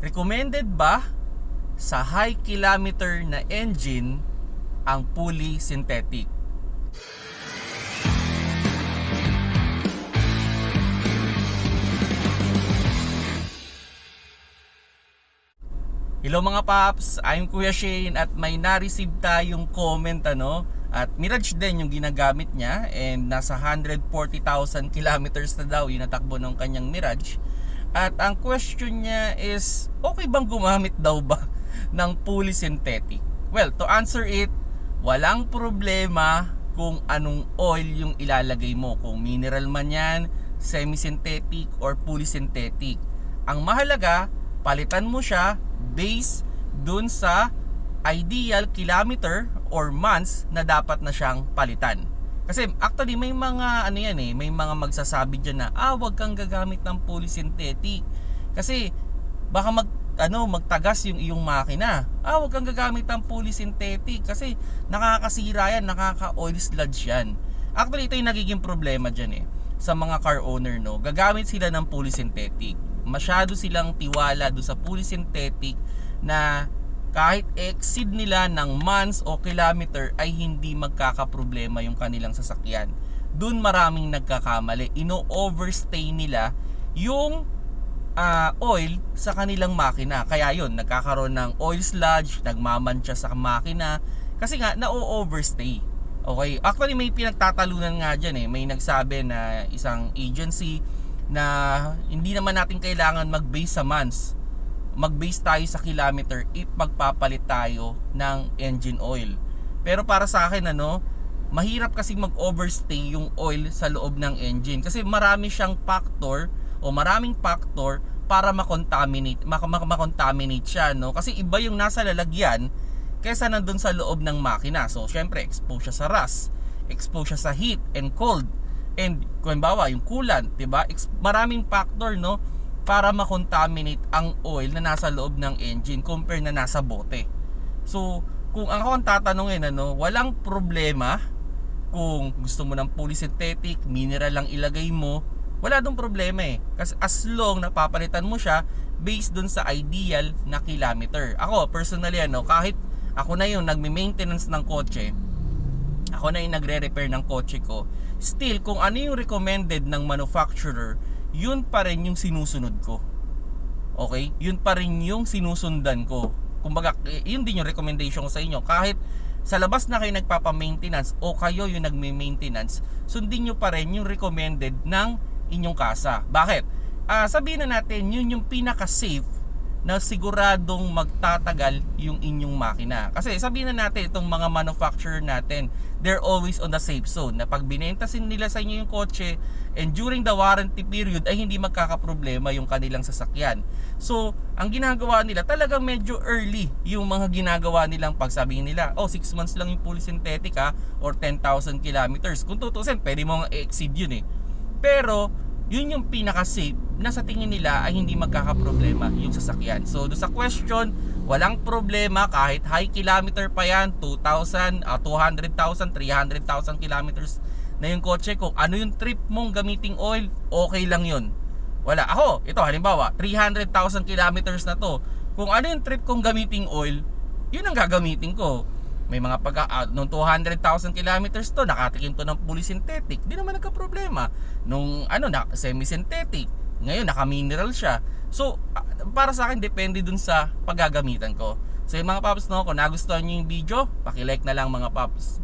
recommended ba sa high kilometer na engine ang fully synthetic? Hello mga paps, I'm Kuya Shane at may na-receive tayong comment ano at Mirage din yung ginagamit niya and nasa 140,000 kilometers na daw yung natakbo ng kanyang Mirage at ang question niya is okay bang gumamit daw ba ng fully synthetic? Well, to answer it, walang problema kung anong oil yung ilalagay mo kung mineral man yan, semi-synthetic or fully synthetic. Ang mahalaga, palitan mo siya based dun sa ideal kilometer or months na dapat na siyang palitan. Kasi actually may mga ano yan eh, may mga magsasabi diyan na ah wag kang gagamit ng polysynthetic kasi baka mag ano magtagas yung iyong makina. Ah wag kang gagamit ng polysynthetic kasi nakakasira yan, nakaka-oil sludge yan. Actually ito yung nagiging problema diyan eh sa mga car owner no. Gagamit sila ng polysynthetic masyado silang tiwala do sa fully synthetic na kahit exceed nila ng months o kilometer ay hindi magkakaproblema yung kanilang sasakyan. Doon maraming nagkakamali. Ino-overstay nila yung uh, oil sa kanilang makina. Kaya yun, nagkakaroon ng oil sludge, nagmamantsa sa makina kasi nga na-overstay. Okay, actually may pinagtatalunan nga dyan eh. May nagsabi na isang agency na hindi naman natin kailangan mag-base sa months. Mag-base tayo sa kilometer if magpapalit tayo ng engine oil. Pero para sa akin ano, mahirap kasi mag-overstay yung oil sa loob ng engine. Kasi marami siyang factor o maraming factor para makontaminate mak- mak- makontaminate siya no? Kasi iba yung nasa lalagyan kaysa nandun sa loob ng makina. So syempre expose siya sa rust expose siya sa heat and cold. And kung bawa yung coolant, 'di ba? Maraming factor no para makontaminate ang oil na nasa loob ng engine compare na nasa bote. So, kung ako ang tatanungin ano, walang problema kung gusto mo ng polysynthetic, mineral lang ilagay mo, wala dong problema eh. Kasi as long na papalitan mo siya based dun sa ideal na kilometer. Ako, personally ano, kahit ako na yung nagme-maintenance ng kotse, ako na yung nagre-repair ng kotse ko, still kung ano yung recommended ng manufacturer, yun pa rin yung sinusunod ko. Okay? Yun pa rin yung sinusundan ko. Kumbaga, yun din yung recommendation ko sa inyo. Kahit sa labas na kayo nagpapa-maintenance o kayo yung nagme-maintenance, sundin nyo pa rin yung recommended ng inyong kasa. Bakit? Uh, sabihin na natin, yun yung pinaka-safe na siguradong magtatagal yung inyong makina. Kasi sabihin na natin itong mga manufacturer natin, they're always on the safe zone na pag binentasin nila sa inyo yung kotse and during the warranty period ay hindi magkakaproblema yung kanilang sasakyan. So, ang ginagawa nila talagang medyo early yung mga ginagawa nilang pagsabihin nila, oh 6 months lang yung fully synthetic ha or 10,000 kilometers. Kung tutusin, pwede mo exceed yun eh. Pero yun yung pinaka-safe na sa tingin nila ay hindi magkakaproblema yung sasakyan. So, do sa question, walang problema kahit high kilometer pa yan, 2,000, uh, 200,000, 300,000 kilometers na yung kotse ko. Ano yung trip mong gamiting oil, okay lang yun. Wala. Ako, ito halimbawa, 300,000 kilometers na to. Kung ano yung trip kong gamiting oil, yun ang gagamitin ko may mga pag uh, nung 200,000 kilometers to nakatikim to ng fully synthetic di naman nagka-problema nung ano na semi-synthetic ngayon naka-mineral siya. So uh, para sa akin depende dun sa paggagamitan ko. So yung mga paps no kung nagustuhan niyo yung video paki-like na lang mga paps